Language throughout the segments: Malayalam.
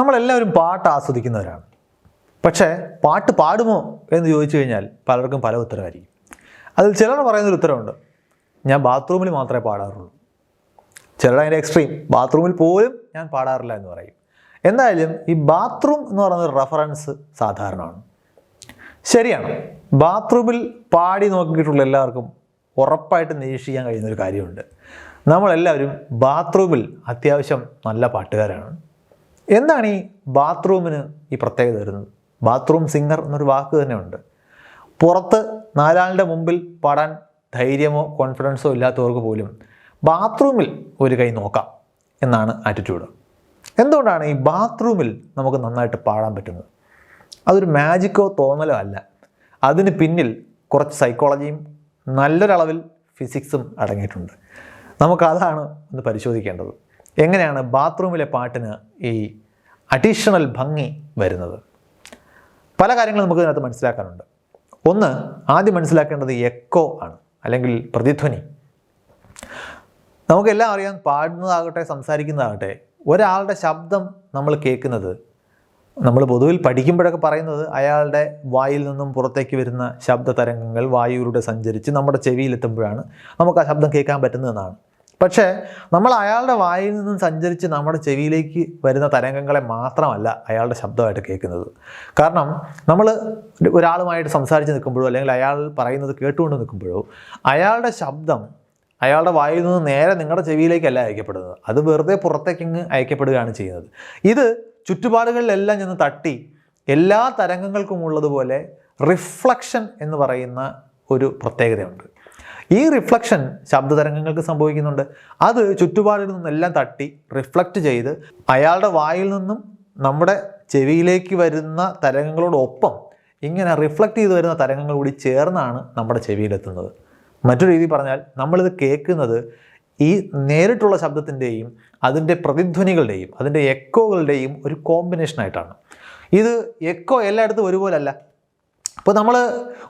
നമ്മളെല്ലാവരും പാട്ട് ആസ്വദിക്കുന്നവരാണ്. പക്ഷേ പാട്ട് പാടുമോ എന്ന് ചോദിച്ചു കഴിഞ്ഞാൽ പലർക്കും പല ഉത്തരമായിരിക്കും അതിൽ ചിലർ പറയുന്നൊരു ഉത്തരവുണ്ട്. ഞാൻ ബാത്റൂമിൽ മാത്രമേ പാടാറുള്ളൂ. ചിലർ അതിന്റെ എക്സ്ട്രീം. ബാത്റൂമിൽ പോലും ഞാൻ പാടാറില്ല എന്ന് പറയും. എന്തായാലും ഈ ബാത്റൂം എന്ന് പറയുന്ന റെഫറൻസ് സാധാരണമാണ്. ശരിയാണ്. ബാത്റൂമിൽ പാടി നോക്കിയിട്ടുള്ള എല്ലാവർക്കും ഉറപ്പായിട്ട് നിരീക്ഷിക്കാൻ കഴിയുന്നൊരു കാര്യമുണ്ട്. നമ്മളെല്ലാവരും ബാത്റൂമിൽ അത്യാവശ്യം നല്ല പാട്ടുകാരാണ്. എന്താണ് ഈ ബാത്റൂമിന് ഈ പ്രത്യേകത വരുന്നത്? ബാത്റൂം സിംഗർ എന്നൊരു വാക്ക് തന്നെ ഉണ്ട്. പുറത്ത് നാലാളുടെ മുമ്പിൽ പാടാൻ ധൈര്യമോ കോൺഫിഡൻസോ ഇല്ലാത്തവർക്ക് പോലും ബാത്റൂമിൽ ഒരു കൈ നോക്കാം എന്നാണ് ആറ്റിറ്റ്യൂഡ്. എന്തുകൊണ്ടാണ് ഈ ബാത്റൂമിൽ നമുക്ക് നന്നായിട്ട് പാടാൻ പറ്റുന്നത്? അതൊരു മാജിക്കോ തോന്നലോ അല്ല. അതിന് പിന്നിൽ കുറച്ച് സൈക്കോളജിയും നല്ലൊരളവിൽ ഫിസിക്സും അടങ്ങിയിട്ടുണ്ട്. നമുക്കതാണ് ഒന്ന് പരിശോധിക്കേണ്ടത്. എങ്ങനെയാണ് ബാത്റൂമിലെ പാട്ടിന് ഈ അഡീഷണൽ ഭംഗി വരുന്നത്? പല കാര്യങ്ങളും നമുക്ക് ഇതിനകത്ത് മനസ്സിലാക്കാനുണ്ട്. ഒന്ന് ആദ്യം മനസ്സിലാക്കേണ്ടത് എക്കോ ആണ് അല്ലെങ്കിൽ പ്രതിധ്വനി. നമുക്കെല്ലാം അറിയാം പാടുന്നതാകട്ടെ സംസാരിക്കുന്നതാകട്ടെ ഒരാളുടെ ശബ്ദം നമ്മൾ കേൾക്കുന്നത് നമ്മൾ പൊതുവിൽ പഠിക്കുമ്പോഴൊക്കെ പറയുന്നത് അയാളുടെ വായിൽ നിന്നും പുറത്തേക്ക് വരുന്ന ശബ്ദ തരംഗങ്ങൾ വായുവിലൂടെ സഞ്ചരിച്ച് നമ്മുടെ ചെവിയിലെത്തുമ്പോഴാണ് നമുക്ക് ആ ശബ്ദം കേൾക്കാൻ പറ്റുന്നതെന്നാണ്. പക്ഷേ നമ്മൾ അയാളുടെ വായിൽ നിന്നും സഞ്ചരിച്ച് നമ്മുടെ ചെവിയിലേക്ക് വരുന്ന തരംഗങ്ങളെ മാത്രമല്ല അയാളുടെ ശബ്ദമായിട്ട് കേൾക്കുന്നത്. കാരണം നമ്മൾ ഒരാളുമായിട്ട് സംസാരിച്ച് നിൽക്കുമ്പോഴോ അല്ലെങ്കിൽ അയാൾ പറയുന്നത് കേട്ടുകൊണ്ട് നിൽക്കുമ്പോഴോ അയാളുടെ ശബ്ദം അയാളുടെ വായിൽ നിന്ന് നേരെ നിങ്ങളുടെ ചെവിയിലേക്കല്ല അയക്കപ്പെടുന്നത്. അത് വെറുതെ പുറത്തേക്ക് ഇങ്ങ് അയക്കപ്പെടുകയാണ് ചെയ്യുന്നത്. ഇത് ചുറ്റുപാടുകളിലെല്ലാം ചെന്ന് തട്ടി എല്ലാ തരംഗങ്ങൾക്കും ഉള്ളതുപോലെ റിഫ്ലക്ഷൻ എന്ന് പറയുന്ന ഒരു പ്രത്യേകതയുണ്ട്. ഈ റിഫ്ലക്ഷൻ ശബ്ദതരംഗങ്ങൾക്ക് സംഭവിക്കുന്നുണ്ട്. അത് ചുറ്റുപാടിൽ നിന്നെല്ലാം തട്ടി റിഫ്ലക്റ്റ് ചെയ്ത് അയാളുടെ വായിൽ നിന്നും നമ്മുടെ ചെവിയിലേക്ക് വരുന്ന തരംഗങ്ങളോടൊപ്പം ഇങ്ങനെ റിഫ്ലക്റ്റ് ചെയ്ത് വരുന്ന തരംഗങ്ങൾ കൂടി ചേർന്നാണ് നമ്മുടെ ചെവിയിലെത്തുന്നത്. മറ്റൊരു രീതി പറഞ്ഞാൽ നമ്മളിത് കേൾക്കുന്നത് ഈ നേരിട്ടുള്ള ശബ്ദത്തിന്റെയും അതിന്റെ പ്രതിധ്വനികളുടെയും അതിന്റെ എക്കോകളുടെയും ഒരു കോമ്പിനേഷനായിട്ടാണ് ഇത് എക്കോ എല്ലായിടത്തും ഒരുപോലല്ല. ഇപ്പോൾ നമ്മൾ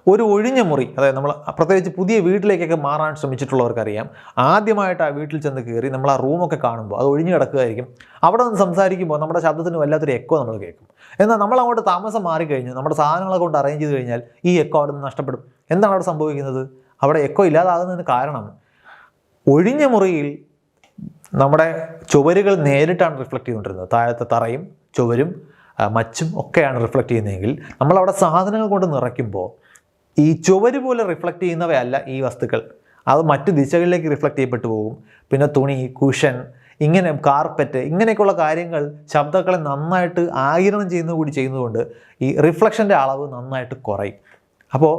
ഒരു ഒഴിഞ്ഞ മുറി അതായത് നമ്മൾ പ്രത്യേകിച്ച് പുതിയ വീട്ടിലേക്കൊക്കെ മാറാൻ ശ്രമിച്ചിട്ടുള്ളവർക്കറിയാം. ആദ്യമായിട്ട് ആ വീട്ടിൽ ചെന്ന് കയറി നമ്മൾ ആ റൂമൊക്കെ കാണുമ്പോൾ അത് ഒഴിഞ്ഞു കിടക്കുകയായിരിക്കും. അവിടെ നിന്ന് സംസാരിക്കുമ്പോൾ നമ്മുടെ ശബ്ദത്തിന് വല്ലാത്തൊരു എക്കോ നമ്മൾ കേൾക്കും. എന്നാൽ നമ്മൾ അങ്ങോട്ട് താമസം മാറിക്കഴിഞ്ഞ് നമ്മുടെ സാധനങ്ങളെ കൊണ്ട് അറേഞ്ച് ചെയ്ത് കഴിഞ്ഞാൽ ഈ എക്കോ അവിടെ നിന്ന് നഷ്ടപ്പെടും. എന്താണ് അവിടെ സംഭവിക്കുന്നത്? അവിടെ എക്കോ ഇല്ലാതാകുന്നതിന് കാരണം ഒഴിഞ്ഞ മുറിയിൽ നമ്മുടെ ചുവരുകൾ നേരിട്ടാണ് റിഫ്ലക്റ്റ് ചെയ്തുകൊണ്ടിരുന്നത്. താഴത്തെ തറയും ചുവരും മച്ചും ഒക്കെയാണ് റിഫ്ലക്റ്റ് ചെയ്യുന്നതെങ്കിൽ നമ്മളവിടെ സാധനങ്ങൾ കൊണ്ട് നിറയ്ക്കുമ്പോൾ ഈ ചുവര് പോലെ റിഫ്ലക്റ്റ് ചെയ്യുന്നവയല്ല ഈ വസ്തുക്കൾ. അത് മറ്റു ദിശകളിലേക്ക് റിഫ്ലക്റ്റ് ചെയ്യപ്പെട്ടു പോകും. പിന്നെ തുണി കുഷൻ ഇങ്ങനെ കാർപ്പറ്റ് ഇങ്ങനെയൊക്കെയുള്ള കാര്യങ്ങൾ ശബ്ദങ്ങളെ നന്നായിട്ട് ആകിരണം ചെയ്യുന്നത് കൂടി ചെയ്യുന്നതുകൊണ്ട് ഈ റിഫ്ലക്ഷന്റെ അളവ് നന്നായിട്ട് കുറയും. അപ്പോൾ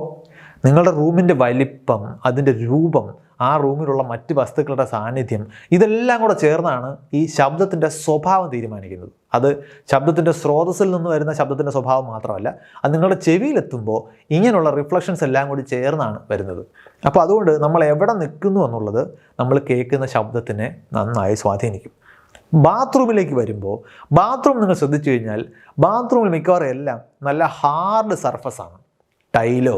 നിങ്ങളുടെ റൂമിന്റെ വലിപ്പം അതിന്റെ രൂപം ആ റൂമിലുള്ള മറ്റ് വസ്തുക്കളുടെ സാന്നിധ്യം ഇതെല്ലാം കൂടെ ചേർന്നാണ് ഈ ശബ്ദത്തിന്റെ സ്വഭാവം തീരുമാനിക്കുന്നത്. അത് ശബ്ദത്തിന്റെ സ്രോതസ്സിൽ നിന്ന് വരുന്ന ശബ്ദത്തിന്റെ സ്വഭാവം മാത്രമല്ല അത് നിങ്ങളുടെ ചെവിയിലെത്തുമ്പോൾ ഇങ്ങനെയുള്ള റിഫ്ലക്ഷൻസ് എല്ലാം കൂടി ചേർന്നാണ് വരുന്നത്. അപ്പോൾ അതുകൊണ്ട് നമ്മൾ എവിടെ നിൽക്കുന്നു എന്നുള്ളത് നമ്മൾ കേൾക്കുന്ന ശബ്ദത്തിനെ നന്നായി സ്വാധീനിക്കും. ബാത്റൂമിലേക്ക് വരുമ്പോൾ ബാത്റൂം നിങ്ങൾ ശ്രദ്ധിച്ചു കഴിഞ്ഞാൽ ബാത്റൂമിൽ മിക്കവാറും എല്ലാം നല്ല ഹാർഡ് സർഫസ് ആണ്. ടൈലോ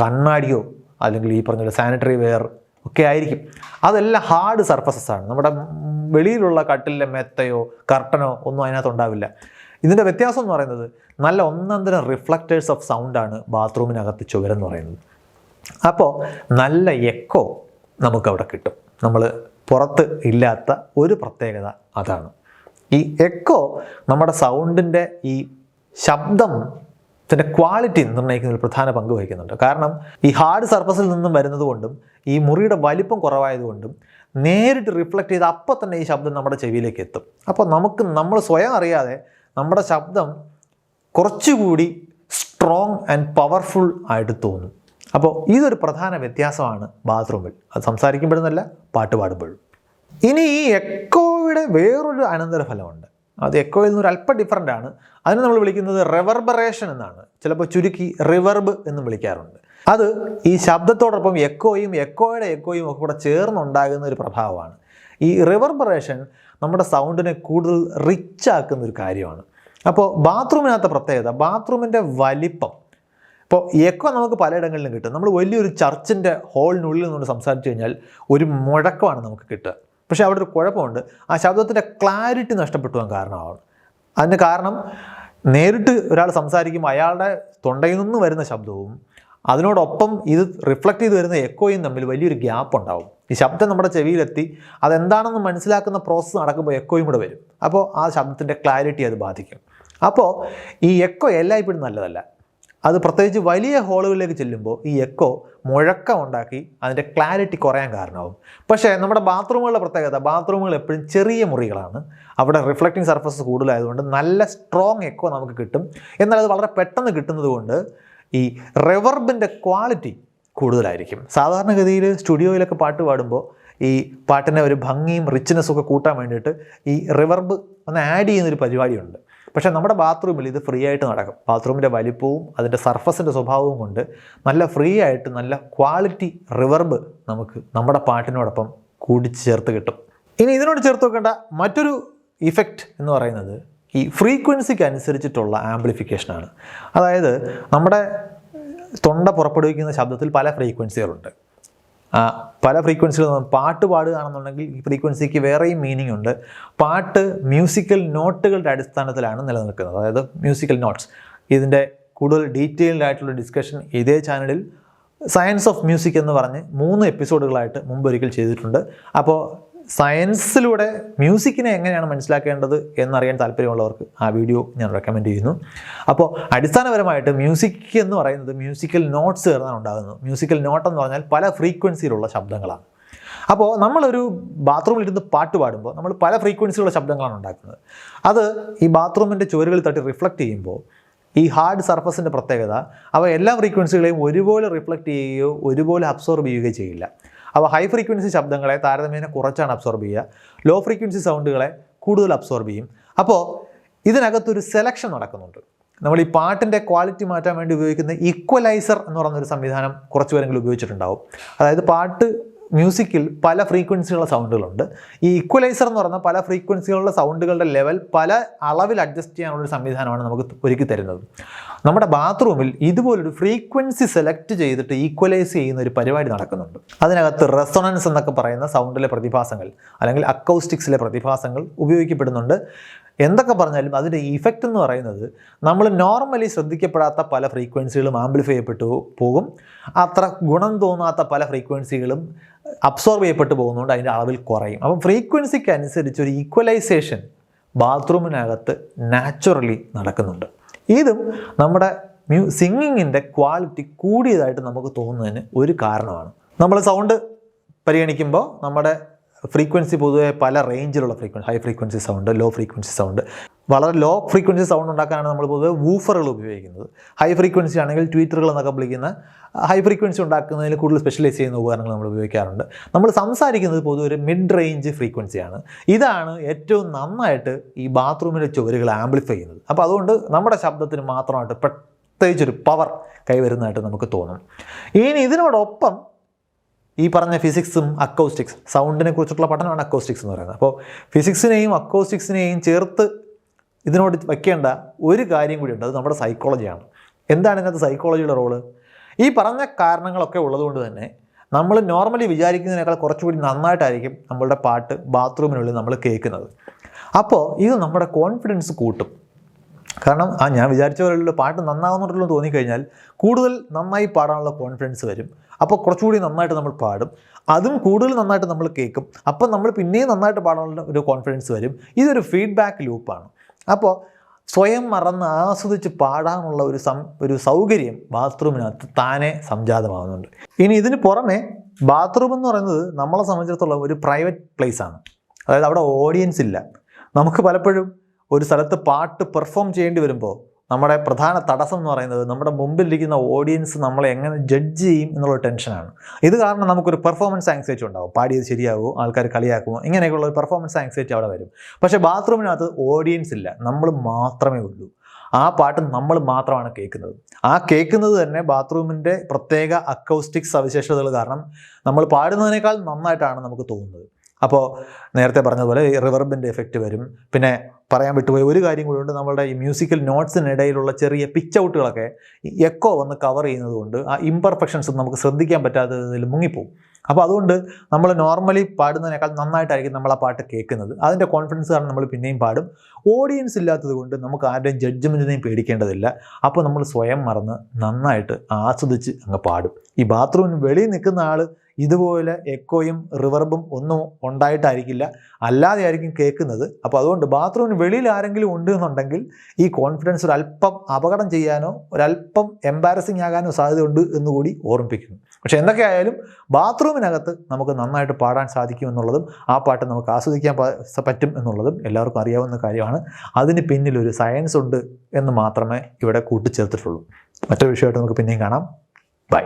കണ്ണാടിയോ അല്ലെങ്കിൽ ഈ പറഞ്ഞ സാനിറ്ററി വെയർ ഒക്കെ ആയിരിക്കും. അതെല്ലാം ഹാർഡ് സർഫസസ് ആണ്. നമ്മുടെ വെളിയിലുള്ള കട്ടിലെ മെത്തയോ കർട്ടനോ ഒന്നും അതിനകത്ത് ഉണ്ടാവില്ല. ഇതിന്റെ വ്യത്യാസം എന്ന് പറയുന്നത് നല്ല ഒന്നാം തരം റിഫ്ലക്റ്റേഴ്സ് ഓഫ് സൗണ്ടാണ് ബാത്റൂമിനകത്ത് ചുവരെന്ന് പറയുന്നത്. അപ്പോൾ നല്ല എക്കോ നമുക്കവിടെ കിട്ടും. നമ്മൾ പുറത്ത് ഇല്ലാത്ത ഒരു പ്രത്യേകത അതാണ്. ഈ എക്കോ നമ്മുടെ സൗണ്ടിന്റെ ഈ ശബ്ദം ത്തിന്റെ ക്വാളിറ്റി നിർണയിക്കുന്നതിൽ പ്രധാന പങ്ക് വഹിക്കുന്നുണ്ട്. കാരണം ഈ ഹാർഡ് സർഫസിൽ നിന്നും വരുന്നതുകൊണ്ടും ഈ മുറിയുടെ വലിപ്പം കുറവായതുകൊണ്ടും നേരിട്ട് റിഫ്ലക്റ്റ് ചെയ്ത് അപ്പോൾ തന്നെ ഈ ശബ്ദം നമ്മുടെ ചെവിയിലേക്ക് എത്തും. അപ്പോൾ നമുക്ക് നമ്മൾ സ്വയം അറിയാതെ നമ്മുടെ ശബ്ദം കുറച്ചുകൂടി സ്ട്രോങ് ആൻഡ് പവർഫുൾ ആയിട്ട് തോന്നും. അപ്പോൾ ഇതൊരു പ്രധാന വ്യത്യാസമാണ് ബാത്റൂമിൽ. അത് സംസാരിക്കുമ്പോഴെന്നല്ല പാട്ട് പാടുമ്പോഴും. ഇനി ഈ എക്കോയുടെ വേറൊരു അനന്തരഫലമുണ്ട്. അത് എക്കോയിൽ നിന്ന് ഒരു അല്പം ഡിഫറന്റ് ആണ്. അതിന് നമ്മൾ വിളിക്കുന്നത് റിവർബറേഷൻ എന്നാണ്. ചിലപ്പോൾ ചുരുക്കി റിവർബ് എന്നും വിളിക്കാറുണ്ട്. അത് ഈ ശബ്ദത്തോടൊപ്പം എക്കോയും എക്കോയുടെ എക്കോയും ഒക്കെ കൂടെ ചേർന്നുണ്ടാകുന്ന ഒരു പ്രഭാവമാണ്. ഈ റിവർബറേഷൻ നമ്മുടെ സൗണ്ടിനെ കൂടുതൽ റിച്ച് ആക്കുന്ന ഒരു കാര്യമാണ്. അപ്പോൾ ബാത്റൂമിനകത്ത് പ്രത്യേകത ബാത്റൂമിന്റെ വലിപ്പം. ഇപ്പോൾ എക്കോ നമുക്ക് പലയിടങ്ങളിലും കിട്ടും. നമ്മൾ വലിയൊരു ചർച്ചിന്റെ ഹോളിനുള്ളിൽ നിന്ന് സംസാരിച്ചു കഴിഞ്ഞാൽ ഒരു മുഴക്കമാണ് നമുക്ക് കിട്ടുക. പക്ഷേ അവിടെ ഒരു കുഴപ്പമുണ്ട്. ആ ശബ്ദത്തിന്റെ ക്ലാരിറ്റി നഷ്ടപ്പെട്ടു പോകാൻ കാരണമാവും അതിന് കാരണം നേരിട്ട് ഒരാൾ സംസാരിക്കുമ്പോൾ അയാളുടെ തൊണ്ടയിൽ നിന്ന് വരുന്ന ശബ്ദവും അതിനോടൊപ്പം ഇത് റിഫ്ലക്റ്റ് ചെയ്ത് വരുന്ന എക്കോയും തമ്മിൽ വലിയൊരു ഗ്യാപ്പ് ഉണ്ടാവും. ഈ ശബ്ദം നമ്മുടെ ചെവിയിലെത്തി അതെന്താണെന്ന് മനസ്സിലാക്കുന്ന പ്രോസസ്സ് നടക്കുമ്പോൾ എക്കോയും കൂടെ വരും. അപ്പോൾ ആ ശബ്ദത്തിന്റെ ക്ലാരിറ്റി അത് ബാധിക്കും. അപ്പോൾ ഈ എക്കോ എല്ലായ്പ്പോഴും നല്ലതല്ല. അത് പ്രത്യേകിച്ച് വലിയ ഹോളുകളിലേക്ക് ചെല്ലുമ്പോൾ ഈ എക്കോ മുഴക്കം ഉണ്ടാക്കി അതിന്റെ ക്ലാരിറ്റി കുറയാൻ കാരണമാവും. പക്ഷേ നമ്മുടെ ബാത്റൂമുകളുടെ പ്രത്യേകത ബാത്റൂമുകൾ എപ്പോഴും ചെറിയ മുറികളാണ്. അവിടെ റിഫ്ലക്റ്റിംഗ് സർഫസ് കൂടുതലായതുകൊണ്ട് നല്ല സ്ട്രോങ് എക്കോ നമുക്ക് കിട്ടും. എന്നാൽ അത് വളരെ പെട്ടെന്ന് കിട്ടുന്നതുകൊണ്ട് ഈ റിവർബിന്റെ ക്വാളിറ്റി കൂടുതലായിരിക്കും. സാധാരണഗതിയിൽ സ്റ്റുഡിയോയിലൊക്കെ പാട്ട് പാടുമ്പോൾ ഈ പാട്ടിന്റെ ഒരു ഭംഗിയും റിച്ച്നെസ്സും ഒക്കെ കൂട്ടാൻ വേണ്ടിയിട്ട് ഈ റിവർബ് ഒന്ന് ആഡ് ചെയ്യുന്നൊരു പരിപാടിയുണ്ട്. പക്ഷേ നമ്മുടെ ബാത്റൂമിൽ ഇത് ഫ്രീ ആയിട്ട് നടക്കും. ബാത്റൂമിന്റെ വലിപ്പവും അതിന്റെ സർഫസിന്റെ സ്വഭാവവും കൊണ്ട് നല്ല ഫ്രീ ആയിട്ട് നല്ല ക്വാളിറ്റി റിവർബ് നമുക്ക് നമ്മുടെ പാട്ടിനോടൊപ്പം കൂടിച്ചേർത്ത് കിട്ടും. ഇനി ഇതിനോട് ചേർത്ത് വെക്കേണ്ട മറ്റൊരു ഇഫക്റ്റ് എന്ന് പറയുന്നത് ഈ ഫ്രീക്വൻസിക്ക് അനുസരിച്ചിട്ടുള്ള ആംപ്ലിഫിക്കേഷനാണ്. അതായത് നമ്മുടെ തൊണ്ട പുറപ്പെടുവിക്കുന്ന ശബ്ദത്തിൽ പല ഫ്രീക്വൻസികളുണ്ട്. പല ഫ്രീക്വൻസികൾ പാട്ട് പാടുകയാണെന്നുണ്ടെങ്കിൽ ഈ ഫ്രീക്വൻസിക്ക് വേറെയും മീനിങ് ഉണ്ട്. പാട്ട് മ്യൂസിക്കൽ നോട്ടുകളുടെ അടിസ്ഥാനത്തിലാണ് നിലനിൽക്കുന്നത്. അതായത് മ്യൂസിക്കൽ നോട്ട്സ് ഇതിന്റെ കൂടുതൽ ഡീറ്റെയിൽഡ് ആയിട്ടുള്ള ഡിസ്കഷൻ ഇതേ ചാനലിൽ സയൻസ് ഓഫ് മ്യൂസിക് എന്ന് പറഞ്ഞ് മൂന്ന് എപ്പിസോഡുകളായിട്ട് മുമ്പ് ഒരിക്കൽ ചെയ്തിട്ടുണ്ട്. അപ്പോൾ സയൻസിലൂടെ മ്യൂസിക്കിനെ എങ്ങനെയാണ് മനസ്സിലാക്കേണ്ടത് എന്നറിയാൻ താല്പര്യമുള്ളവർക്ക് ആ വീഡിയോ ഞാൻ റെക്കമെൻഡ് ചെയ്യുന്നു. അപ്പോൾ അടിസ്ഥാനപരമായിട്ട് മ്യൂസിക് എന്ന് പറയുന്നത് മ്യൂസിക്കൽ നോട്ട്സ് ചേർന്നാണ് ഉണ്ടാകുന്നത്. മ്യൂസിക്കൽ നോട്ട് എന്ന് പറഞ്ഞാൽ പല ഫ്രീക്വൻസിയിലുള്ള ശബ്ദങ്ങളാണ്. അപ്പോൾ നമ്മളൊരു ബാത്റൂമിൽ ഇരുന്ന് പാട്ട് പാടുമ്പോൾ നമ്മൾ പല ഫ്രീക്വൻസിയുള്ള ശബ്ദങ്ങളാണ് ഉണ്ടാക്കുന്നത്. അത് ഈ ബാത്റൂമിന്റെ ചുവരുകളിൽ തട്ടി റിഫ്ലക്റ്റ് ചെയ്യുമ്പോൾ ഈ ഹാർഡ് സർഫസിന്റെ പ്രത്യേകത അവ എല്ലാ ഫ്രീക്വൻസികളെയും ഒരുപോലെ റിഫ്ലക്റ്റ് ചെയ്യുകയോ ഒരുപോലെ അബ്സോർബ് ചെയ്യുകയോ ചെയ്യില്ല. അവ ഹൈ ഫ്രീക്വൻസി ശബ്ദങ്ങളെ താരതമ്യേന കുറച്ചാണ് അബ്സോർബ് ചെയ്യുക. ലോ ഫ്രീക്വൻസി സൗണ്ടുകളെ കൂടുതൽ അബ്സോർബ് ചെയ്യും. അപ്പോൾ ഇതിനകത്തൊരു സെലക്ഷൻ നടക്കുന്നുണ്ട്. നമ്മൾ ഈ പാട്ടിന്റെ ക്വാളിറ്റി മാറ്റാൻ വേണ്ടി ഉപയോഗിക്കുന്ന ഈക്വലൈസർ എന്ന് പറയുന്നൊരു സംവിധാനം കുറച്ച് പേരെങ്കിലും ഉപയോഗിച്ചിട്ടുണ്ടാവും. അതായത് പാട്ട് മ്യൂസിക്കിൽ പല ഫ്രീക്വൻസികളുള്ള സൗണ്ടുകളുണ്ട് ഈ ഇക്വലൈസർ എന്ന് പറയുന്ന പല ഫ്രീക്വൻസികളുള്ള സൗണ്ടുകളുടെ ലെവൽ പല അളവിൽ അഡ്ജസ്റ്റ് ചെയ്യാനുള്ളൊരു സംവിധാനമാണ് നമുക്ക് ഒരുക്കി തരുന്നത്. നമ്മുടെ ബാത്റൂമിൽ ഇതുപോലൊരു ഫ്രീക്വൻസി സെലക്ട് ചെയ്തിട്ട് ഈക്വലൈസ് ചെയ്യുന്ന ഒരു പരിപാടി നടക്കുന്നുണ്ട്. അതിനകത്ത് റെസൊണൻസ് എന്നൊക്കെ പറയുന്ന സൗണ്ടിലെ പ്രതിഭാസങ്ങൾ അല്ലെങ്കിൽ അക്കൗസ്റ്റിക്സിലെ പ്രതിഭാസങ്ങൾ ഉപയോഗിക്കപ്പെടുന്നുണ്ട്. എന്തൊക്കെ പറഞ്ഞാലും അതിന്റെ ഇഫക്റ്റ് എന്ന് പറയുന്നത് നമ്മൾ നോർമലി ശ്രദ്ധിക്കപ്പെടാത്ത പല ഫ്രീക്വൻസികളും ആംപ്ലിഫൈ ചെയ്യപ്പെട്ടു പോകും. അത്ര ഗുണം തോന്നാത്ത പല ഫ്രീക്വൻസികളും അബ്സോർബ് ചെയ്യപ്പെട്ടു പോകുന്നതുകൊണ്ട് അതിന്റെ അളവിൽ കുറയും. അപ്പം ഫ്രീക്വൻസിക്ക് അനുസരിച്ച് ഒരു ഈക്വലൈസേഷൻ ബാത്റൂമിനകത്ത് നാച്ചുറലി നടക്കുന്നുണ്ട്. ഇതും നമ്മുടെ മ്യൂ സിംഗിങ്ങിന്റെ ക്വാളിറ്റി കൂടിയതായിട്ട് നമുക്ക് തോന്നുന്നതിന് ഒരു കാരണമാണ്. നമ്മൾ സൗണ്ട് പരിഗണിക്കുമ്പോൾ നമ്മുടെ ഫ്രീക്വൻസി പൊതുവെ പല റേഞ്ചിലുള്ള frequency high frequency sound low frequency sound വളരെ ലോ ഫ്രീക്വൻസി സൗണ്ട് ഉണ്ടാക്കാനാണ് നമ്മൾ പൊതുവേ വൂഫറുകൾ ഉപയോഗിക്കുന്നത്. ഹൈ ഫ്രീക്വൻസി ആണെങ്കിൽ ട്വീറ്ററുകൾ എന്നൊക്കെ വിളിക്കുന്ന ഹൈ ഫ്രീക്വൻസി ഉണ്ടാക്കുന്നതിൽ കൂടുതൽ സ്പെഷ്യലൈസ് ചെയ്യുന്ന ഉപകരണങ്ങൾ നമ്മൾ ഉപയോഗിക്കാറുണ്ട്. നമ്മൾ സംസാരിക്കുന്നത് പൊതുവെ ഒരു മിഡ് റേഞ്ച് ഫ്രീക്വൻസിയാണ് ഇതാണ് ഏറ്റവും നന്നായിട്ട് ഈ ബാത്റൂമിലെ ചുവരുകൾ ആംപ്ലിഫൈ ചെയ്യുന്നത്. അപ്പോൾ അതുകൊണ്ട് നമ്മുടെ ശബ്ദത്തിന് മാത്രമായിട്ട് പ്രത്യേകിച്ചൊരു പവർ കൈവരുന്നതായിട്ട് നമുക്ക് തോന്നും. ഇനി ഇതിനോടൊപ്പം ഈ പറഞ്ഞ ഫിസിക്സും അക്കോസ്റ്റിക്സ് സൗണ്ടിനെ കുറിച്ചുള്ള പഠനമാണ് അക്കോസ്റ്റിക്സ് എന്ന് പറയുന്നത്. അപ്പോൾ ഫിസിക്സിനെയും അക്കോസ്റ്റിക്സിനെയും ചേർത്ത് ഇതിനോട് വയ്ക്കേണ്ട ഒരു കാര്യം കൂടിയുണ്ട്. അത് നമ്മുടെ സൈക്കോളജിയാണ് എന്താണ് ഇതിനകത്ത് സൈക്കോളജിയുടെ റോൾ ഈ പറഞ്ഞ കാരണങ്ങളൊക്കെ ഉള്ളതുകൊണ്ട് തന്നെ നമ്മൾ നോർമലി വിചാരിക്കുന്നതിനേക്കാൾ കുറച്ചുകൂടി നന്നായിട്ടായിരിക്കും നമ്മളുടെ പാട്ട് ബാത്റൂമിനുള്ളിൽ നമ്മൾ കേൾക്കുന്നത്. അപ്പോൾ ഇത് നമ്മുടെ കോൺഫിഡൻസ് കൂട്ടും. കാരണം ആ ഞാൻ വിചാരിച്ച പോലെയുള്ള പാട്ട് നന്നാവുന്നുണ്ടല്ലോ തോന്നിക്കഴിഞ്ഞാൽ കൂടുതൽ നന്നായി പാടാനുള്ള കോൺഫിഡൻസ് വരും. അപ്പോൾ കുറച്ചുകൂടി നന്നായിട്ട് നമ്മൾ പാടും. അതും കൂടുതൽ നന്നായിട്ട് നമ്മൾ കേൾക്കും. അപ്പം നമ്മൾ പിന്നെയും നന്നായിട്ട് പാടാനുള്ള ഒരു കോൺഫിഡൻസ് വരും. ഇതൊരു ഫീഡ്ബാക്ക് ലൂപ്പാണ് അപ്പോൾ സ്വയം മറന്ന് ആസ്വദിച്ച് പാടാനുള്ള ഒരു സം ഒരു സൗകര്യം ബാത്റൂമിനകത്ത് താനെ സംജാതമാകുന്നുണ്ട്. ഇനി ഇതിന് പുറമെ ബാത്റൂം എന്ന് പറയുന്നത് നമ്മളെ സംബന്ധിച്ചിടത്തോളം ഒരു പ്രൈവറ്റ് പ്ലേസ് ആണ്. അതായത് അവിടെ ഓഡിയൻസ് ഇല്ല. നമുക്ക് പലപ്പോഴും ഒരു സ്ഥലത്ത് പാട്ട് പെർഫോം ചെയ്യേണ്ടി വരുമ്പോൾ നമ്മുടെ പ്രധാന തടസ്സം എന്ന് പറയുന്നത് നമ്മുടെ മുമ്പിലിരിക്കുന്ന ഓഡിയൻസ് നമ്മളെ എങ്ങനെ ജഡ്ജ് ചെയ്യും എന്നുള്ള ടെൻഷനാണ് ഇത് കാരണം നമുക്കൊരു പെർഫോമൻസ് ആങ്സൈറ്റി ഉണ്ടാവും. പാടിയത് ശരിയാകുമോ? ആൾക്കാർ കളിയാക്കുമോ? ഇങ്ങനെയൊക്കെയുള്ള ഒരു പെർഫോമൻസ് ആങ്സൈറ്റി അവിടെ വരും. പക്ഷേ ബാത്റൂമിനകത്ത് ഓഡിയൻസ് ഇല്ല. നമ്മൾ മാത്രമേ ഉള്ളൂ. ആ പാട്ട് നമ്മൾ മാത്രമാണ് കേൾക്കുന്നത്. ആ കേൾക്കുന്നത് തന്നെ ബാത്റൂമിന്റെ പ്രത്യേക അക്കൗസ്റ്റിക് സവിശേഷതകൾ കാരണം നമ്മൾ പാടുന്നതിനേക്കാൾ നന്നായിട്ടാണ് നമുക്ക് തോന്നുന്നത്. അപ്പോൾ നേരത്തെ പറഞ്ഞതുപോലെ ഈ റിവർബിന്റെ എഫക്റ്റ് വരും. പിന്നെ പറയാൻ വിട്ടുപോയ ഒരു കാര്യം കൂടി കൂടിയുണ്ട്. നമ്മളുടെ ഈ മ്യൂസിക്കൽ നോട്ട്സിനിടയിലുള്ള ചെറിയ പിച്ച് ഔട്ടുകളൊക്കെ എക്കോ വന്ന് കവർ ചെയ്യുന്നത് കൊണ്ട് ആ ഇമ്പർഫെക്ഷൻസ് നമുക്ക് ശ്രദ്ധിക്കാൻ പറ്റാത്തതിൽ മുങ്ങിപ്പോവും. അപ്പോൾ അതുകൊണ്ട് നമ്മൾ നോർമലി പാടുന്നതിനേക്കാൾ നന്നായിട്ടായിരിക്കും നമ്മൾ ആ പാട്ട് കേൾക്കുന്നത്. അതിന്റെ കോൺഫിഡൻസ് കാരണം നമ്മൾ പിന്നെയും പാടും. ഓഡിയൻസ് ഇല്ലാത്തത് കൊണ്ട് നമുക്ക് ആരുടെയും ജഡ്ജ്മെന്റിനെയും പേടിക്കേണ്ടതില്ല. അപ്പോൾ നമ്മൾ സ്വയം മറന്ന് നന്നായിട്ട് ആസ്വദിച്ച് അങ്ങ് പാടും. ഈ ബാത്റൂമിന് വെളിയിൽ നിൽക്കുന്ന ആൾ ഇതുപോലെ എക്കോയും റിവർബും ഒന്നും ഉണ്ടായിട്ടായിരിക്കില്ല. അല്ലാതെ ആയിരിക്കും കേൾക്കുന്നത്. അപ്പോൾ അതുകൊണ്ട് ബാത്റൂമിന് വെളിയിൽ ആരെങ്കിലും ഉണ്ട് എന്നുണ്ടെങ്കിൽ ഈ കോൺഫിഡൻസ് ഒരല്പം അപകടം ചെയ്യാനോ ഒരല്പം എംബാരസിങ് ആകാനോ സാധ്യതയുണ്ട് എന്നുകൂടി ഓർമ്മിപ്പിക്കുന്നു. പക്ഷേ എന്തൊക്കെയായാലും ബാത്റൂമിനകത്ത് നമുക്ക് നന്നായിട്ട് പാടാൻ സാധിക്കും എന്നുള്ളതും ആ പാട്ട് നമുക്ക് ആസ്വദിക്കാൻ പറ്റും എന്നുള്ളതും എല്ലാവർക്കും അറിയാവുന്ന കാര്യമാണ്. അതിന് പിന്നിലൊരു സയൻസ് ഉണ്ട് എന്ന് മാത്രമേ ഇവിടെ കൂട്ടിച്ചേർത്തിട്ടുള്ളൂ. മറ്റൊരു വിഷയമായിട്ട് നമുക്ക് പിന്നെയും കാണാം. ബൈ